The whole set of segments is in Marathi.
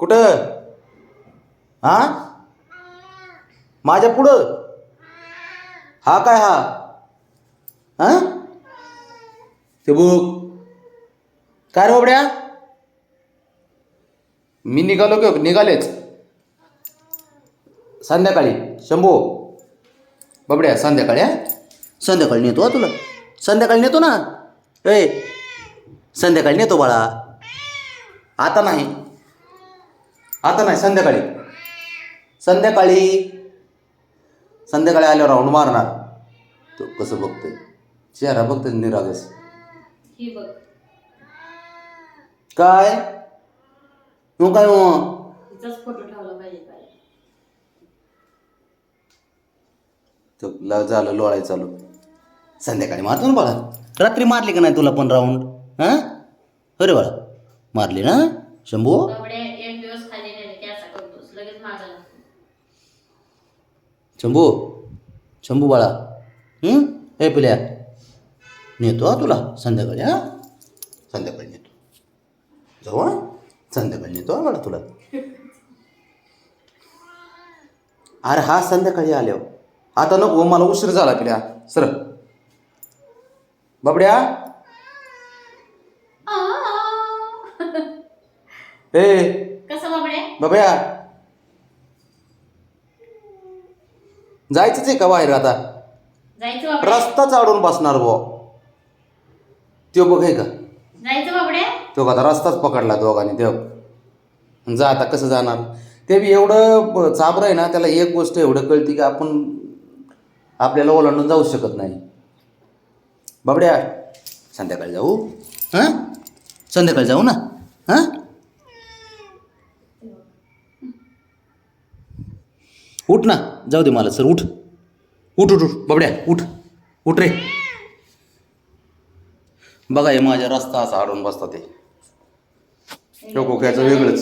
कुठं? हा? माझ्या पुढं? हा काय हा? हा? ते बुक काय रे बाबड्या? मी निघालो की निघालेच. संध्याकाळी. शंभू. बाबड्या संध्याकाळी हा? संध्याकाळी नेतो हा तुला. संध्याकाळी नेतो ना. ए संध्याकाळी नेतो बाळा. आता नाही. आता नाही संध्याकाळी. संध्याकाळी संध्याकाळी आल्यावर राऊंड मारणार. तो कसं बघतोय? चेहरा बघतोय निरागस. काय? हो काय हो तिचाच फोटो ठेवला पाहिजे काय? तो ल- झालं लोळाय चालू. संध्याकाळी मारतो ना बाळा रात्री मारली का नाही तुला पण राऊंड हां? अरे बाळा मारली ना? शंभू बाबडे एक दिवस खाली नेले की असा करतोस लगेच मागा लागतो शंभू शंभू बाळा. हं? पिल्या. नेतो हा तुला. संध्याकाळी हा? संध्याकाळी नेतो. जाऊ हा? संध्याकाळी नेतो हा बाळा तुला. अरे हा संध्याकाळी आल्यावर. आता नको मला उशीर झाला पिल्या. सर. बाबड्या. ए. कसं बाबडे बाबड्या. जायचंच आहे का बाहेर आता? जायचं रस्ता चाडून बसणार बुवा. त्यो बघ आहे का? जायचं तो का आता रस्ताच पकडला दोघांनी ते जा आता कसं जाणार? ते बी एवढं ब- चाबरं आहे ना त्याला एक गोष्ट एवढं कळती की आपण आपल्याला ओलांडून जाऊ शकत नाही. बाबड्या संध्याकाळी जाऊ. हां? संध्याकाळी जाऊ ना? हां? उठ ना. जाऊ दे मला सर उठ. उठ उठ उठ. बाबड्या उठ. उठ रे. बघा हे माझ्या रस्ता असा अडून बसतात ते नको घ्यायचं वेगळंच.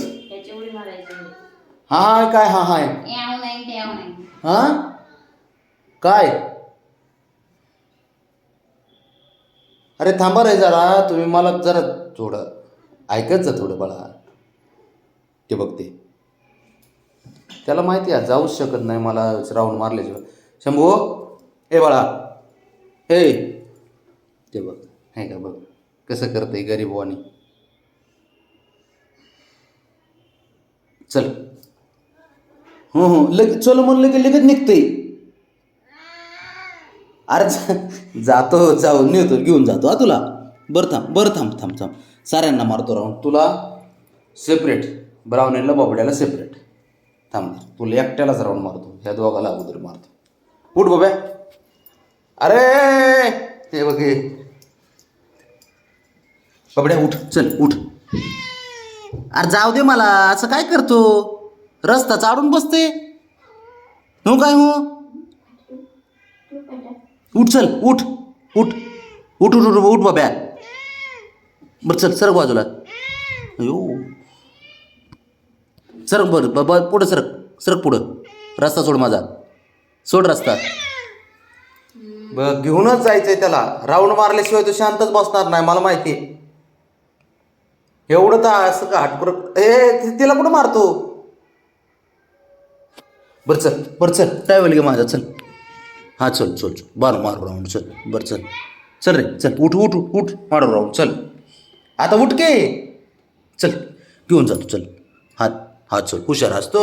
हा हाय काय हा हाय? हा? काय? अरे थांबा रे जरा. तुम्ही मला जरा थोडं ऐकत जा थोडं बाळा. ते बघते. त्याला माहिती आहे जाऊच शकत नाही मला राऊंड मारल्याशिवाय. शंभू ए बाळा हे. ते बघ हे का बघ कसं करतंय गरीब वाणी. चल. हो हो लगेच चल म्हणलं की लगेच निघतंय. अरे जातो जाऊ नेतो घेऊन जातो हा तुला. बरं थांब बरं थांब थांब थांब. साऱ्यांना मारतो राहून तुला सेपरेट ब्राउनीला बाबड्याला सेपरेट थांब तुला एकट्यालाच राऊंड मारतो ह्या दोघाला अगोदर मारतो. उठ बाब्या अरे हे बघ बाबड्या उठ चल उठ. अरे जाऊ दे मला असं काय करतो? रस्ता चाडून बसते. हो काय हो? उठ चल उठ उठ. उठ उठ उठ उठ बाब्या. बरं चल सर बाजूला. अयो. सरक बरं ब- ब- पुढं सरक सरक पुढं. रस्ता सोड माझा. सोड रस्ता. बघ घेऊनच जायचंय त्याला. राऊंड मारल्याशिवाय तो शांतच बसणार नाही मला माहिती आहे. एवढं तर असं का हटपुर? ए ति- तिला कुठं मारतो? बरं चल बरं चल. ट्रॅव्हल घे माझा? चल. हां चल चल चल. बार मारू राऊंड चल बरं चल. चल रे चल. उठ उठ उठ उठ. मारू राऊंड चल. आता उठ के. चल घेऊन जातो चल. हात. हात चल हुशार असतो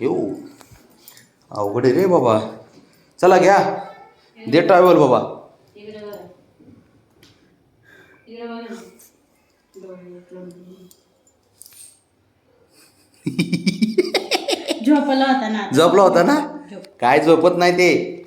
येऊ. अवघड रे बाबा. चला घ्या. दे ट्रॅव्हल बाबा. झोपला होता ना. झोपला होता ना? काय झोपत नाही ते.